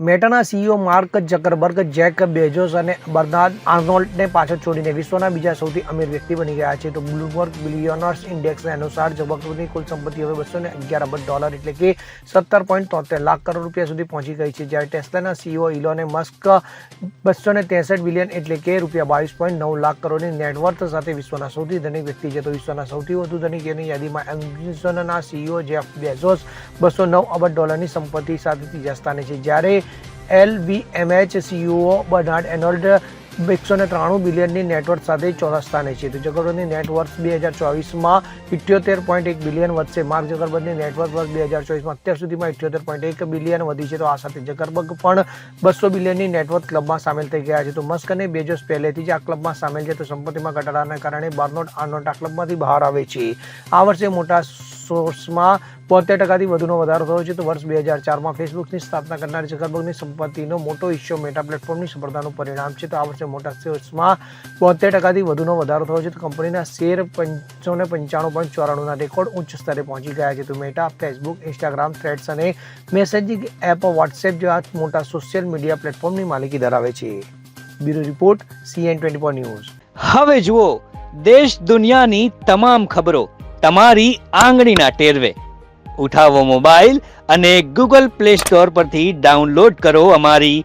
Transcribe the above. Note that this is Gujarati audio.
મેટાના CEO Mark Zuckerberg Jeff Bezos અને બર્નાર્ડ આર્નોલ્ડને પાછળ છોડીને વિશ્વના બીજા સૌથી અમીર વ્યક્તિ બની ગયા છે. તો બ્લુમબર્ગ બિલિયોનર્સ ઇન્ડેક્સ અનુસાર જબકરની કુલ સંપત્તિ હવે બસો ને અગિયાર અબજ ડોલર એટલે કે સત્તર પોઈન્ટ તોતેર લાખ કરોડ રૂપિયા સુધી પહોંચી ગઈ છે, જ્યારે ટેસ્લાના સીઈઓ ઇલોને મસ્ક બસો ને ત્રેસઠ બિલિયન એટલે કે રૂપિયા બાવીસ પોઈન્ટ નવ લાખ કરોડની નેટવર્થ સાથે વિશ્વના સૌથી ધનિક વ્યક્તિ છે. તો વિશ્વના સૌથી વધુ ધનિકોની યાદીમાં એમેઝોનના સીઈઓ જેફ બેઝોસ બસો નવ અબજ ડોલરની સંપત્તિ સાથે ત્રીજા સ્થાને છે. જ્યારે એલવીએમએચ સીઈઓ બર્નાર્ડ એનોલ્ડ એકસો ને ત્રાણું બિલિયનની નેટવર્થ સાથે ચોથા સ્થાને છે. તો જગરબર્ગની નેટવર્થ બે હજાર ચોવીસમાં ઇઠ્યોતેર પોઈન્ટ એક બિલિયન વધશે. માર્ક જગરબર્ગની નેટવર્થ વર્ષ બે હજાર ચોવીસમાં અત્યાર સુધીમાં ઇઠ્યોતેર પોઈન્ટ એક બિલિયન વધી છે. તો આ સાથે જગરબર્ગ પણ બસો બિલિયનની નેટવર્થ ક્લબમાં સામેલ થઈ ગયા છે. તો મસ્ક અને બેજોસ પહેલેથી જ આ ક્લબમાં સામેલ છે. તો સંપત્તિમાં ઘટાડાના કારણે બાર્નોટ આર્નોટ આ ક્લબમાંથી બહાર આવે છે. આ વર્ષે મોટા સોર્સમાં બોતેર ટકાથી વધુનો વધારો થયો છે. તો વર્ષ બે હજાર ચારમાં ફેસબુકની સ્થાપના કરનાર જકરબર્ગની સંપત્તિનો મોટો હિસ્સો મેટા પ્લેટફોર્મની સફળતાનું પરિણામ છે. તો આ વર્ષે મોટા શેર્સમાં બોતેર ટકાથી વધુનો વધારો થયો છે. તો કંપનીના શેર પંચસો પંચાણું પોઈન્ટ ચોરાણુંના રેકોર્ડ ઉચ્ચ સ્તરે પહોંચી ગયા છે. તો મેટા ફેસબુક ઇન્સ્ટાગ્રામ થ્રેડ્સ અને મેસેજિંગ એપ વોટ્સએપ જેવા મોટા સોશિયલ મીડિયા પ્લેટફોર્મની માલિકી ધરાવે છે. Bureau report CN twenty four news. હવે જુઓ, દેશ દુનિયાની તમામ ખબરો તમારી આંગળીના ટેરવે. ઉઠાવો મોબાઈલ અને ગૂગલ પ્લે સ્ટોર પરથી ડાઉનલોડ કરો અમારી